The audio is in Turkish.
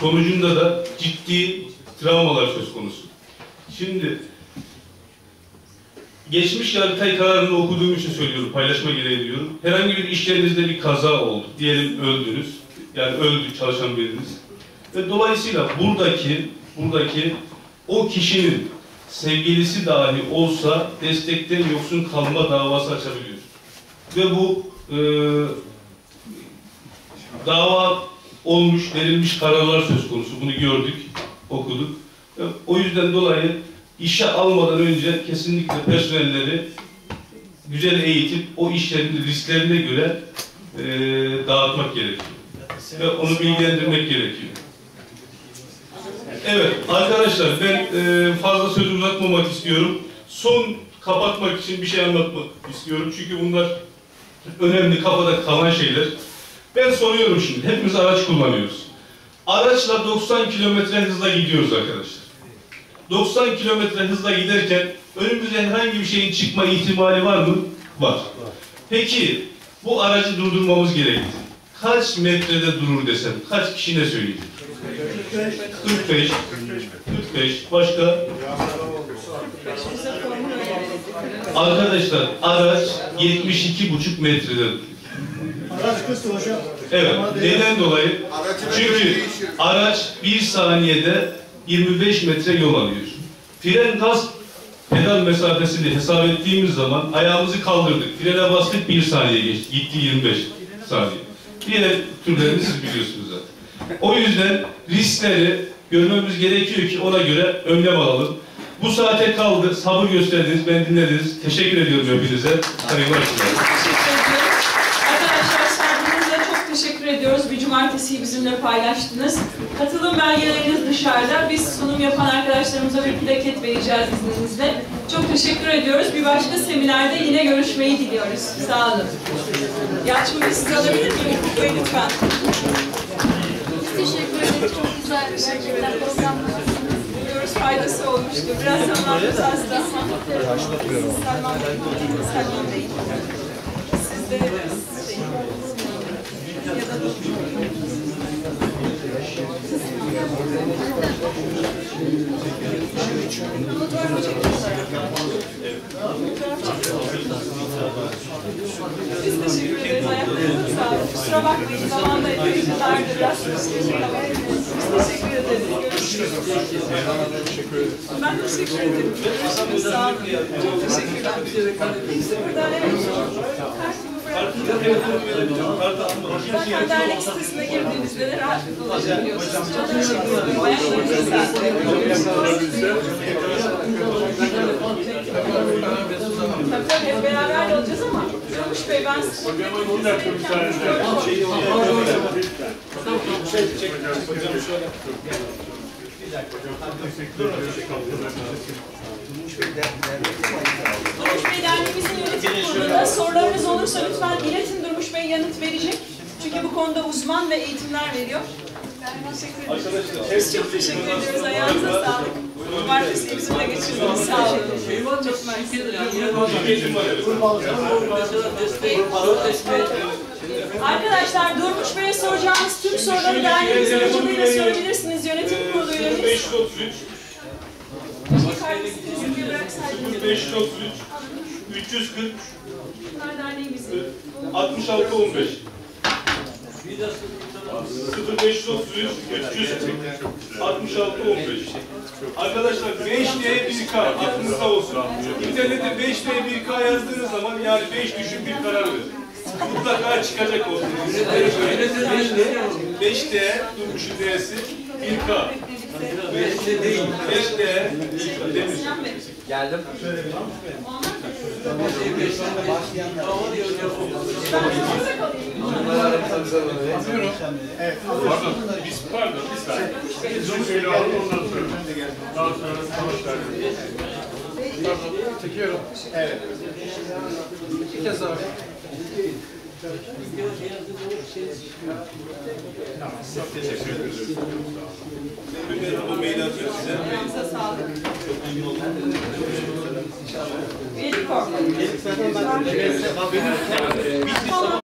sonucunda da ciddi travmalar söz konusu. Şimdi geçmiş yargıtay kararını okuduğum için söylüyorum, paylaşma gereği duyuyorum. Herhangi bir iş yerinizde bir kaza oldu. Diyelim öldünüz. Yani öldü çalışan biriniz. Ve dolayısıyla buradaki buradaki o kişinin sevgilisi dahi olsa destekten yoksun kalma davası açabiliyor. Ve bu e, dava olmuş, verilmiş kararlar söz konusu. Bunu gördük, okuduk. E, O yüzden dolayı işe almadan önce kesinlikle personelleri güzel eğitip o işlerin risklerine göre e, dağıtmak gerekiyor. Ve onu bilgilendirmek gerekiyor. Evet arkadaşlar ben e, fazla söz uzatmamak istiyorum. Son kapatmak için bir şey anlatmak istiyorum. Çünkü bunlar önemli kafada kalan şeyler. Ben soruyorum şimdi. Hepimiz araç kullanıyoruz. Araçla 90 kilometre hızla gidiyoruz arkadaşlar. 90 kilometre hızla giderken önümüze herhangi bir şeyin çıkma ihtimali var mı? Var. Peki bu aracı durdurmamız gerekti. Kaç metrede durur desem, kaç kişi ne söyleyecek? 45, 45, başka? Arkadaşlar araç 72,5 metrede duruyor. Araç kısa hocam. Evet. Neden dolayı? Çünkü araç bir saniyede 25 metre yol alıyor. Fren gaz pedal mesafesini hesap ettiğimiz zaman ayağımızı kaldırdık. Frene bastık bir saniye geçti. Gitti 25 saniye. Diğer türlerini siz biliyorsunuz zaten. O yüzden riskleri görmemiz gerekiyor ki ona göre önlem alalım. Bu saate kaldı. Sabır gösterdiniz, ben dinlediniz. Teşekkür ediyorum hepinize. Hayırlı akşamlar. Teşekkür ediyoruz. Arkadaşlar sabrınıza çok teşekkür ediyoruz. Bir cumartesiyi bizimle paylaştınız. Katılım belgeleriniz dışarıda. Biz sunum yapan arkadaşlarımıza bir plaket vereceğiz izninizle. Çok teşekkür ediyoruz. Bir başka seminerde yine görüşmeyi diliyoruz. Sağ olun. Yalçın Bey sizi alabilir miyim? Bey lütfen. Teşekkür ederim. Çok güzel program Biliyoruz faydası olmuştu. Biraz zamanımız azdı ama. Selman Bey, Selman Bey. Siz de şey, ya da Biz teşekkür ederiz. Ayaklarınıza sağlık. Kusura bakmayın. Zamanda epey dardı. Biraz biz teşekkür ederiz. Görüşürüz. Ben teşekkür ederim. Görüşürüz. Sağ olun. Çok teşekkürler. Buradan evet. Bırakın. Zaten dernek sitesine girdiğinizde de. Ayaklarınıza sağlık. Tabii tabii hep beraber olacağız ama Durmuş Bey ben size Durmuş Bey derneğimizin yönetim kurulunda sorularınız olursa lütfen iletin Durmuş Bey yanıt verecek. Çünkü bu konuda uzman ve eğitimler veriyor. Teşekkür ederiz. Biz çok teşekkür ediyoruz. Ayağınıza sağlık. Cumartesi bizimle geçirdiniz. Sağ olun. Çok mersi. Arkadaşlar Durmuş Bey'e soracağınız tüm soruları derneğimizin aracılığıyla sorabilirsiniz. Yönetim kurulu üyemiz. 533, Kardeşinizi yüzüğü bıraksaydınız. 533, 340, Bunlar derneğimizin. 66, 15. 0533, 340, 66, 15. Arkadaşlar 5D 1K aklınızda olsun. İnternette 5D 1K yazdığınız zaman yani 5 düşün bir karar verin. Mutlaka çıkacak o. 5D durmuşun D'si 1K. 5D değil. 5D demir. Sinan Bey. Geldim. Pardon, biz pardon, bir saniye. Biz şöyle alalım ondan sonra. Daha sonra konuşalım. Çekiyorum. Evet. Bir kez daha. Teşekkür ederim. Ben atıyorum size. Ayağınıza sağlık. Üyelik korku.